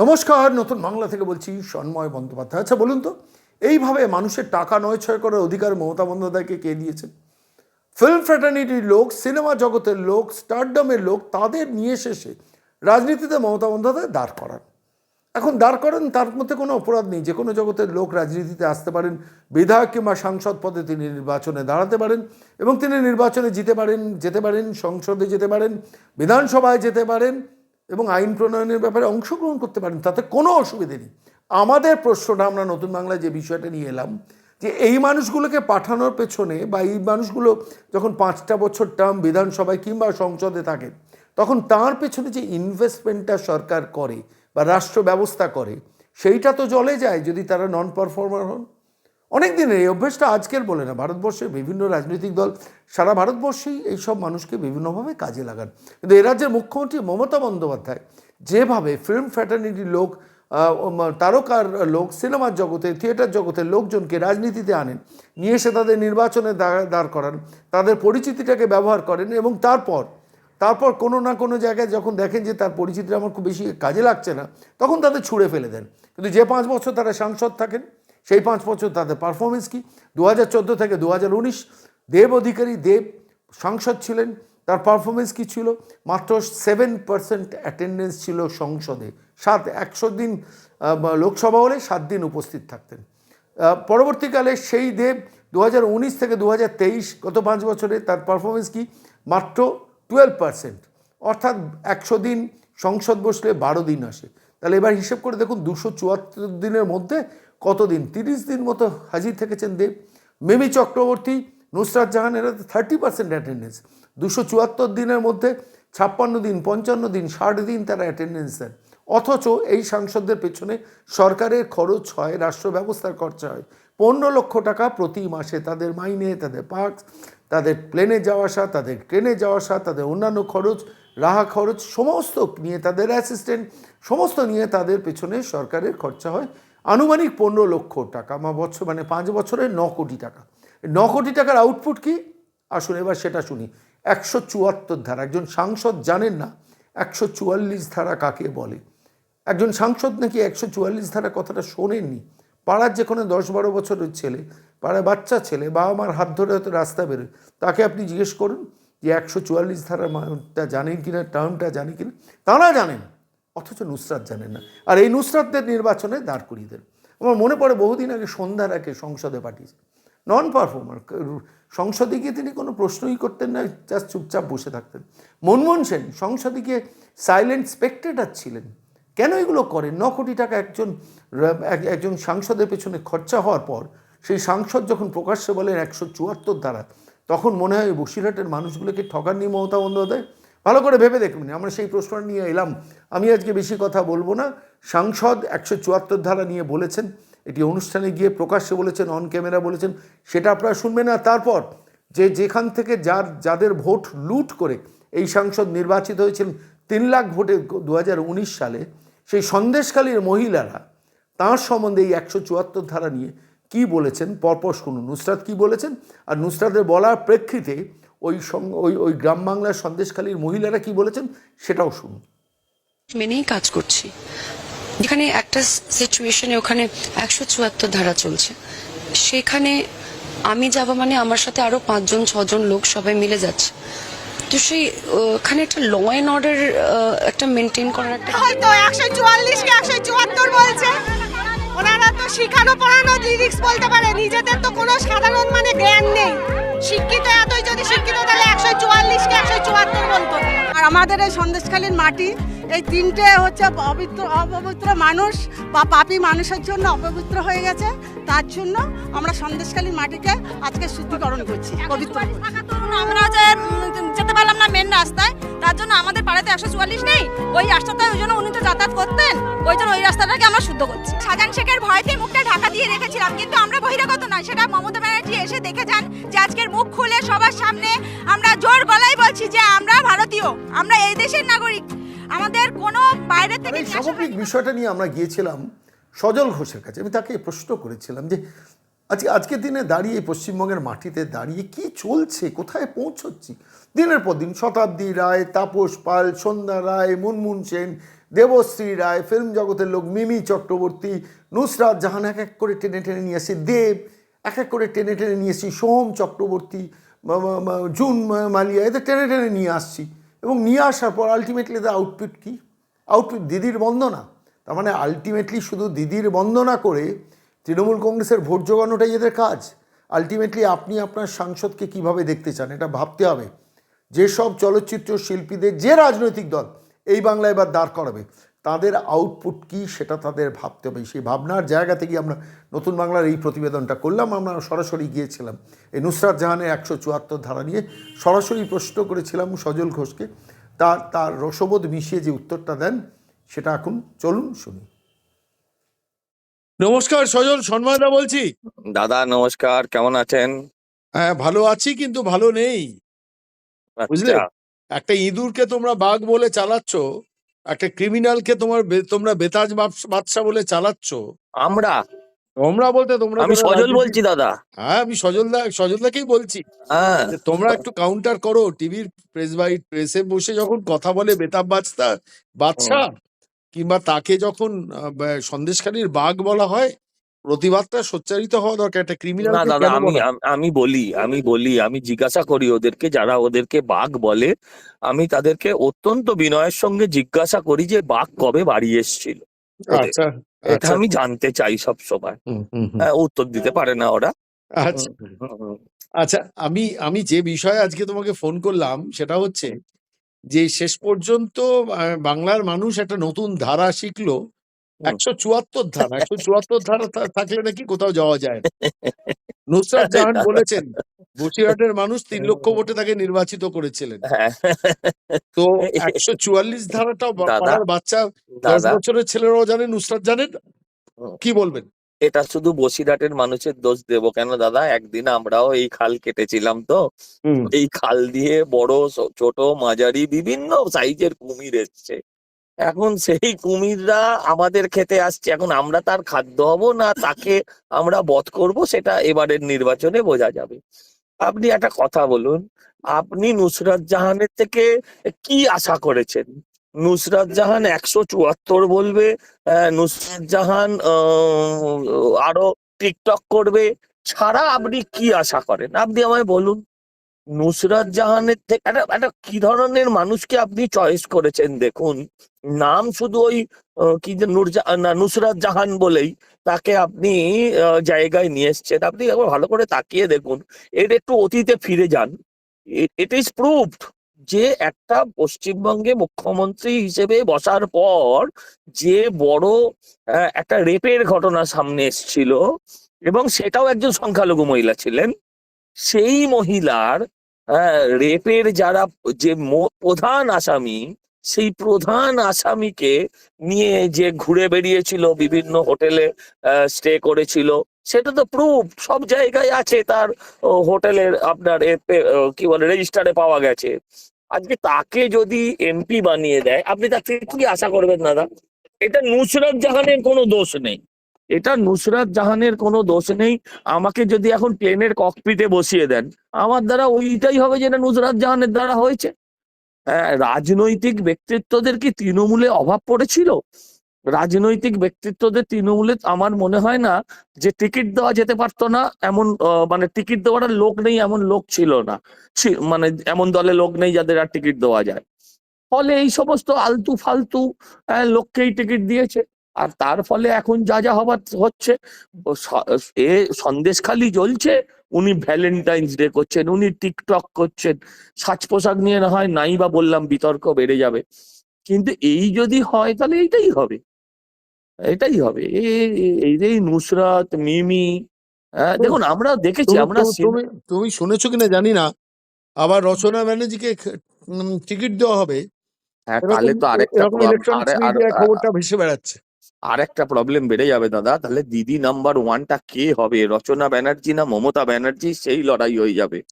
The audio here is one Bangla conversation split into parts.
নমস্কার, নতুন বাংলা থেকে বলছি সন্ময় বন্দ্যোপাধ্যায়। আচ্ছা বলুন তো, এইভাবে মানুষের টাকা নয় ছয় করার অধিকার মমতা বন্দ্যোপাধ্যায়কে কে দিয়েছে? ফিল্ম ফ্র্যাটার্নিটির লোক, সিনেমা জগতের লোক, স্টারডমের লোক, তাদের নিয়ে শেষে রাজনীতিতে মমতা বন্দ্যোপাধ্যায় দাঁড় করান। এখন দাঁড় করেন, তার মধ্যে কোনো অপরাধ নেই। যে কোনো জগতের লোক রাজনীতিতে আসতে পারেন, বিধায়ক কিংবা সাংসদ পদে তিনি নির্বাচনে দাঁড়াতে পারেন এবং তিনি নির্বাচনে জিতে পারেন, যেতে পারেন, সংসদে যেতে পারেন, বিধানসভায় যেতে পারেন এবং আইন প্রণয়নের ব্যাপারে অংশগ্রহণ করতে পারেন, তাতে কোনো অসুবিধে নেই। আমাদের প্রশ্নটা আমরা নতুন বাংলায় যে বিষয়টা নিয়ে এলাম, যে এই মানুষগুলোকে পাঠানোর পেছনে বা এই মানুষগুলো যখন পাঁচটা বছর টার্ম বিধানসভায় কিংবা সংসদে থাকে, তখন তার পেছনে যে ইনভেস্টমেন্টটা সরকার করে বা রাষ্ট্র ব্যবস্থা করে, সেইটা তো জলে যায় যদি তারা নন পারফর্মার হন। অনেক দিনের এই অভ্যেসটা আজকের বলে না, ভারতবর্ষের বিভিন্ন রাজনৈতিক দল সারা ভারতবর্ষেই এইসব মানুষকে বিভিন্নভাবে কাজে লাগান। কিন্তু এ রাজ্যের মুখ্যমন্ত্রী মমতা বন্দ্যোপাধ্যায় যেভাবে ফিল্ম ফ্র্যাটার্নিটির লোক তারকার লোক সিনেমার জগতে থিয়েটার জগতের লোকজনকে রাজনীতিতে আনেন, নিয়ে এসে তাদের নির্বাচনে দাঁড় করান, তাদের পরিচিতিটাকে ব্যবহার করেন এবং তারপর তারপর কোনো না কোনো জায়গায় যখন দেখেন যে তার পরিচিতিটা আমার খুব বেশি কাজে লাগছে না, তখন তাদের ছুঁড়ে ফেলে দেন। কিন্তু যে পাঁচ বছর তারা সাংসদ থাকেন সেই পাঁচ বছর তাদের পারফরমেন্স কি? দু হাজার থেকে দু হাজার উনিশ দেব অধিকারী, দেব সাংসদ ছিলেন। তার পারফরমেন্স কী ছিল? মাত্র সেভেন পার্সেন্ট অ্যাটেন্ডেন্স ছিল সংসদে। সাত, একশো দিন লোকসভা হলে সাত দিন উপস্থিত থাকতেন। পরবর্তীকালে সেই দেব দু হাজার উনিশ থেকে দু হাজার তেইশ গত পাঁচ বছরে তার পারফরমেন্স কি? মাত্র টুয়েলভ পার্সেন্ট অর্থাৎ একশো দিন সংসদ বসলে বারো দিন আসে। তাহলে এবার হিসেব করে দেখুন, দুশো চুয়াত্তর দিনের মধ্যে কত দিন তিরিশ দিন মতো হাজির থেকেছেন দেব। মেমি চক্রবর্তী, নুসরাত জাহান, এরা থার্টি পার্সেন্ট অ্যাটেন্ডেন্স দুশো চুয়াত্তর দিনের মধ্যে ছাপ্পান্ন দিন, পঞ্চান্ন দিন, ষাট দিন তারা অ্যাটেন্ডেন্স দেন। অথচ এই সাংসদদের পেছনে সরকারের খরচ হয়, রাষ্ট্র ব্যবস্থার খরচা হয়। পনেরো লক্ষ টাকা প্রতি মাসে তাদের মাইনে, তাদের পার্ক তাদের প্লেনে যাওয়া আসা, তাদের ট্রেনে যাওয়া আসা, তাদের অন্যান্য খরচ, রাহা খরচ, সমস্ত নিয়ে তাদের অ্যাসিস্ট্যান্ট সমস্ত নিয়ে তাদের পেছনে সরকারের খরচা হয়। আনুমানিক পনেরো লক্ষ টাকা মা বছর মানে পাঁচ বছরে ন কোটি টাকা। ন কোটি টাকার আউটপুট কি? আসুন এবার সেটা শুনি। একশো চুয়াত্তর ধারা, একজন সাংসদ জানেন না একশো চুয়াল্লিশ ধারা কাকে বলে? একজন সাংসদ নাকি একশো চুয়াল্লিশ ধারা কথাটা শোনেননি? পাড়ার যে কোনো দশ বারো বছরের ছেলে পাড়ায় বাচ্চা ছেলে বাবা মার হাত ধরে হয়তো রাস্তা বেরোয়, তাকে আপনি জিজ্ঞেস করুন যে একশো চুয়াল্লিশ মানটা জানেন কিনা টার্মটা জানে কিনা? তারা জানেন। অথচ নুসরাত জানেন না। আর এই নুসরাতদের নির্বাচনে দাঁড় করিয়ে দেন। আমার মনে পড়ে বহুদিন আগে সন্ধ্যার আগে সংসদে পাঠিয়েছে। নন পারফর্মার সংসদে গিয়ে তিনি কোনো প্রশ্নই করতেন না জাস্ট চুপচাপ বসে থাকতেন। মনমোহন সেন, সংসদে গিয়ে সাইলেন্ট স্পেক্টেটার ছিলেন। কেন এগুলো করেন? ন কোটি টাকা একজন একজন সাংসদের পেছনে খরচা হওয়ার পর সেই সাংসদ যখন প্রকাশ্যে বলেন একশো চুয়াত্তর ধারা, তখন মনে হয় বসিরহাটের মানুষগুলোকে ঠকাননি মমতা বন্দ্যোপাধ্যায়? ভালো করে ভেবে দেখুন, আমরা সেই প্রশ্নটা নিয়ে এলাম। আমি আজকে বেশি কথা বলব না। সাংসদ একশো চুয়াত্তর ধারা নিয়ে বলেছেন, এটি অনুষ্ঠানে গিয়ে প্রকাশ্যে বলেছেন অন ক্যামেরা বলেছেন, সেটা আপনারা শুনবেন না। তারপর যে যেখান থেকে যার, যাদের ভোট লুট করে এই সাংসদ নির্বাচিত হয়েছিলেন তিন লাখ ভোটে দু হাজার উনিশ সালে, সেই সন্দেশকালীর মহিলারা, তাঁর সম্বন্ধে এই একশো চুয়াত্তর ধারা নিয়ে কি বলেছেন? পরপর শুনুন। নুসরাত কি বলেছেন? আর নুসরাতের বলার প্রেক্ষিতে ওই ওই ওই গ্রাম বাংলার সন্দেশকালীর মহিলারা কি বলেছেন সেটাও শুনুন। মেনেই কাজ করছি। যেখানে একটা সিচুয়েশনে ওখানে একশো চুয়াত্তর ধারা চলছে। সেখানে আমি যাব মানে আমার সাথে আরও পাঁচজন ছজন লোক সবাই মিলে যাচ্ছে। তো সেই ওখানে একটা ল অ্যান্ড অর্ডার একটা মেনটেন করার একটা হয়তো একশো চুয়াল্লিশকে একশো চুয়াত্তর বলছে। ওনারা তো শিখানো পড়ানো লিরিক্স বলতে পারে। নিজেদের তো কোনো সাধারণ মানে জ্ঞান নেই। শিক্ষিত এতই যদি শিক্ষিত তাহলে একশো চুয়াল্লিশকে একশো চুয়াত্তর বলতো। আর আমাদের এই সন্দেশকালীন মাটি এই তিনটে হচ্ছে অপবিত্র অপবিত্র মানুষ বা পাপি মানুষের জন্য অপবিত্র হয়ে গেছে। তার জন্য আমরা সন্দেশকালীন মাটিকে আজকে শুদ্ধিকরণ করছি পবিত্র আমরা যে যেতে মেন রাস্তায় তার জন্য আমাদের পাড়াতে একশো চুয়াল্লিশ নেই। ওই রাস্তাটা ওই জন্য উনি তো যাতায়াত করতেন ওই জন্য ওই রাস্তাটাকে আমরা শুদ্ধ করছি। সাজান শেখের ভয়তে মুখটা ঢাকা দিয়ে রেখেছিলাম কিন্তু আমরা বহিরাগত নয় সেটা মমতা ব্যানার্জি এসে দেখে যান যে আজকের মুখ খুলে সবার সামনে আমরা জোর গলায় বলছি যে আমরা ভারতীয় আমরা এই দেশের নাগরিক। আমাদের কোনো বাইরে থেকে সামগ্রিক বিষয়টা নিয়ে আমরা গিয়েছিলাম সজল ঘোষের কাছে। আমি তাকে প্রশ্ন করেছিলাম যে আজকে, আজকের দিনে দাঁড়িয়ে পশ্চিমবঙ্গের মাটিতে দাঁড়িয়ে কি চলছে? কোথায় পৌঁছচ্ছি? দিনের পর দিন শতাব্দী রায়, তাপস পাল, সন্ধ্যা রায়, মুনমুন সেন, দেবশ্রী রায়, ফিল্ম জগতের লোক মিমি চক্রবর্তী, নুসরাত জাহান এক এক করে টেনে টেনে নিয়ে আসি দেব, এক এক করে টেনে টেনে নিয়ে আসি সোম চক্রবর্তী জুন মালিয়া, এদের টেনে টেনে নিয়ে আসছি। এবং নিয়ে আসার পর আলটিমেটলি এদের আউটপুট কী? আউটপুট দিদির বন্দনা। তার মানে আলটিমেটলি শুধু দিদির বন্দনা করে তৃণমূল কংগ্রেসের ভোট জোগানোটাই এদের কাজ। আলটিমেটলি আপনি আপনার সাংসদকে কীভাবে দেখতে চান, এটা ভাবতে হবে। যেসব চলচ্চিত্র শিল্পীদের, যে রাজনৈতিক দল, এই বাংলা এবার দাঁড় করাবে। তাদের আউটপুট কী, সেটা তাদের ভাবতে হবে। সেই ভাবনার জায়গা থেকে আমরা নতুন বাংলার এই প্রতিবেদনটা করলাম। আমরা সরাসরি গিয়েছিলাম এই নুসরাত জাহানের একশো চুয়াত্তর ধারা নিয়ে। সরাসরি প্রশ্ন করেছিলাম সজল ঘোষকে, তার তার রসবোধ মিশিয়ে যে উত্তরটা দেন, সেটা এখন চলুন শুনি। নমস্কার সজল সন্ময়দা বলছি। দাদা নমস্কার কেমন আছেন? হ্যাঁ ভালো আছি কিন্তু ভালো নেই। বুঝলে? আচ্ছা, একটা ইঁদুরকে তোমরা বাঘ বলে চালাচ্ছ একটা ক্রিমিনালকে তোমার তোমরা বেতাজ বাদশা বলে চালাচ্ছ। আমরা? তোমরা বলতে তোমরা আমি সজল বলছি দাদা। হ্যাঁ আমি সজলদা সজলদাকেই বলছি। হ্যাঁ। তোমরা একটু কাউন্টার করো টিভির প্রেস বাই প্রেসে বসে যখন কথা বলে বেতাব বাদশা বাদশা কিংবা তাকে যখন সন্দেশকারীর বাঘ বলা হয় প্রতিবাদটা সোচ্চারিত হওয়া দরকার। একটা ক্রিমিনাল না দাদা আমি আমি বলি আমি বলি আমি জিজ্ঞাসা করি ওদেরকে যারা ওদেরকে বাঘ বলে আমি তাদেরকে অত্যন্ত বিনয়ের সঙ্গে জিজ্ঞাসা করি যে বাঘ কবে বাড়ি এসেছিল আচ্ছা এটা আচ্ছা। আমি জানতে চাই সব সময়। হুম, হুম, হুম। হ্যাঁ, উত্তর দিতে পারে না ওরা। আচ্ছা। আচ্ছা আমি আমি যে বিষয়ে আজকে তোমাকে ফোন করলাম সেটা হচ্ছে যে শেষ পর্যন্ত বাংলার মানুষ একটা নতুন ধারা শিখলো একশো চুয়াত্তর ধারা একশো চুয়াত্তর ধারা থাকলে নাকি কোথাও যাওয়া যায় নুসরাত জাহান বলেছেন বসিরহাটের মানুষ তিন লক্ষ ভোটে তাকে নির্বাচিত করেছিলেন। হ্যাঁ। তো একশো চুয়াল্লিশ ধারাটাও বাচ্চা দশ বছরের ছেলেরাও জানে নুসরাত জানেন? কি বলবেন? এটা শুধু বসিরহাটের মানুষের দোষ দেবো। কেন দাদা? একদিন আমরাও এই খাল কেটেছিলাম তো। এই খাল দিয়ে বড় ছোট মাঝারি বিভিন্ন সাইজের কুমির এসছে। এখন সেই কুমিররা আমাদের খেতে আসছে। এখন আমরা তার খাদ্য হব না তাকে আমরা বধ করব সেটা এবারের নির্বাচনে বোঝা যাবে। আপনি একটা কথা বলুন আপনি নুসরাত জাহানের থেকে কি আশা করেছেন? নুসরাত জাহান একশো চুয়াত্তর বলবে নুসরাত জাহান আরও টিকটক করবে। ছাড়া আপনি কি আশা করেন? আপনি আমায় বলুন। নুসরাত জাহানের থেকে একটা একটা কি ধরনের মানুষকে আপনি চয়েস করেছেন দেখুন। নাম শুধু ওই কি যে নুসরাত জাহান বলেই তাকে আপনি জায়গায় নিয়ে এসছেন। আপনি একবার ভালো করে তাকিয়ে দেখুন। এর একটু অতীতে ফিরে যান। ইট ইজ প্রুভড যে একটা পশ্চিমবঙ্গে মুখ্যমন্ত্রী হিসেবে বসার পর যে বড় একটা রেপের ঘটনা সামনে এসেছিল এবং সেটাও একজন সংখ্যালঘু মহিলা ছিলেন, সেই মহিলার রেপের যারা যে প্রধান আসামি, সেই প্রধান আসামিকে নিয়ে যে ঘুরে বেরিয়েছিল বিভিন্ন হোটেলে স্টে করেছিল, সেটা তো প্রুফ সব জায়গায় আছে তার হোটেলের আপনার কি বলে রেজিস্টারে পাওয়া গেছে। আজকে যদি এমপি বানিয়ে দেয় আপনি তার থেকে কি আশা করবেন দাদা? এটা নুসরাত জাহানের কোনো দোষ নেই। এটা নুসরাত জাহানের কোনো দোষ নেই। আমাকে যদি এখন প্লেনের ককপিতে বসিয়ে দেন আমার দ্বারা ওইটাই হবে যেটা নুসরাত জাহানের দ্বারা হয়েছে। হ্যাঁ, রাজনৈতিক ব্যক্তিত্বদের কি তৃণমূলে অভাব পড়েছিল? রাজনৈতিক ব্যক্তিত্বদের তৃণমূলে আমার মনে হয় না যে টিকিট দেওয়া যেতে পারতো না, এমন মানে টিকিট দেওয়ার লোক নেই এমন লোক ছিল না। মানে এমন দলে লোক নেই যাদের আর টিকিট দেওয়া যায়। ফলে এই সমস্ত আলতু ফালতু লোককেই টিকিট দিয়েছে। আর তার ফলে এখন যা যা হবার হচ্ছে এ সন্দেশখালি জ্বলছে, উনি ভ্যালেন্টাইন্স ডে করছেন, উনি টিকটক করছেন। সাজ পোশাক নিয়ে না হয় নাই বা বললাম বিতর্ক বেড়ে যাবে। কিন্তু এই যদি হয় তাহলে এইটাই হবে। এটাই হবে। এই যে নুসরাত মিমি হ্যাঁ, দেখুন আমরা দেখেছি আমরা তুমি- শুনেছো কিনা জানি না। আবার রচনা ব্যানার্জিকে টিকিট দেওয়া হবে। হ্যাঁ তাহলে তো আরেকটা আরে- আর- খবরটা ভেসে বেড়াচ্ছে। আরেকটা প্রবলেম বেড়ে যাবে দাদা। তাহলে দিদি নাম্বার ওয়ানটা কে হবে? রচনা ব্যানার্জি না মমতা ব্যানার্জি? সেই লড়াই হয়ে যাবে।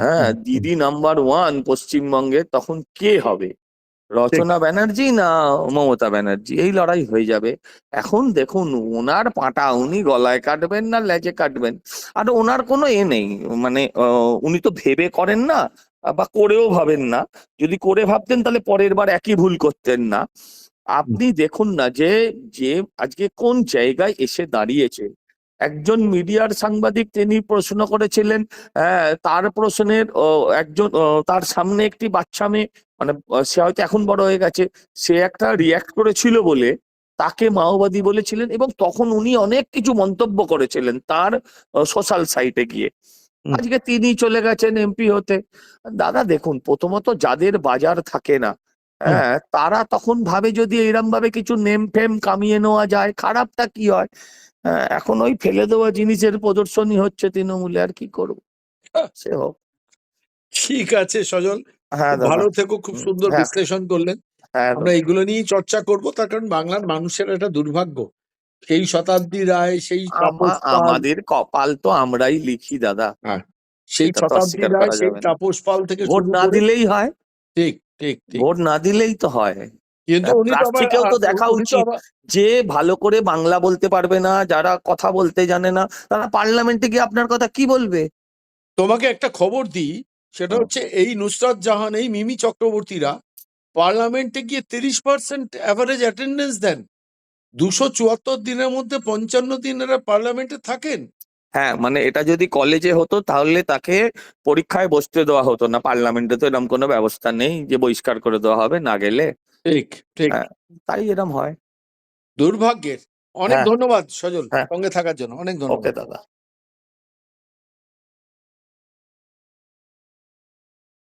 হ্যাঁ দিদি নাম্বার ওয়ান পশ্চিমবঙ্গে তখন কে হবে? রচনা ব্যানার্জি না মমতা ব্যানার্জি? এই লড়াই হয়ে যাবে। এখন দেখুন ওনার পাটা উনি গলায় কাটবেন না লেজে কাটবেন। আর ওনার কোনো এ নেই। মানে উনি তো ভেবে করেন না বা করেও ভাবেন না। যদি করে ভাবতেন তাহলে পরের বার একই ভুল করতেন না। আপনি দেখুন না যে যে আজকে কোন জায়গায় এসে দাঁড়িয়েছে একজন মিডিয়ার সাংবাদিক তিনি প্রশ্ন করেছিলেন আহ, তার প্রশ্নের একজন তার সামনে একটি বাচ্চা মেয়ে মানে সে হয়তো এখন বড় হয়ে গেছে সে একটা রিয়াক্ট করেছিল বলে তাকে মাওবাদী বলেছিলেন এবং তখন উনি অনেক কিছু মন্তব্য করেছিলেন তার সোশ্যাল সাইটে গিয়ে। আজকে তিনি চলে গেছেন এমপি হতে। দাদা দেখুন প্রথমত যাদের বাজার থাকে না হ্যাঁ তারা তখন ভাবে যদি এরম ভাবে কিছু নেম ফেম কামিয়ে নেওয়া যায় খারাপটা কি হয় হ্যাঁ, এখন ওই ফেলে দেওয়া জিনিসের প্রদর্শনী হচ্ছে তৃণমূলে আর কি করব? সে হোক। ঠিক আছে সজল। হ্যাঁ ভালো থেকো খুব সুন্দর হ্যাঁ। বিশ্লেষণ করলেন। হ্যাঁ আমরা এগুলো নিয়েই চর্চা করব তার কারণ বাংলার মানুষের একটা দুর্ভাগ্য। সেই শতাব্দী রায় সেই আমাদের কপাল তো আমরাই লিখি দাদা। সেই শতাব্দী রায় সেই তাপস পাল থেকে ভোট না দিলেই হয়। ঠিক ঠিক। ভোট না দিলেই তো হয়। কিন্তু উনি তো প্রার্থীকেও তো দেখা উচিত। যে ভালো করে বাংলা বলতে পারবে না যারা কথা বলতে জানে না তারা পার্লামেন্টে গিয়ে আপনার কথা কি বলবে? তোমাকে একটা খবর দিই সেটা হচ্ছে এই নুসরাত জাহান এই মিমি চক্রবর্তীরা পার্লামেন্টে গিয়ে তিরিশ পার্সেন্ট অ্যাভারেজ অ্যাটেন্ডেন্স দেন। দুশো চুয়াত্তর দিনের মধ্যে পঞ্চান্ন দিন এরা পার্লামেন্টে থাকেন। হ্যাঁ মানে এটা যদি কলেজে হতো তাহলে তাকে পরীক্ষায় বসতে দেওয়া হতো না। পার্লামেন্টে তো এরকম কোনো ব্যবস্থা নেই যে বহিষ্কার করে দেওয়া হবে না গেলে। ঠিক ঠিক হ্যাঁ। তাই এরম হয় দুর্ভাগ্যের অনেক হ্যাঁ। ধন্যবাদ সজল হ্যাঁ। সঙ্গে থাকার জন্য অনেক ধন্যবাদ দাদা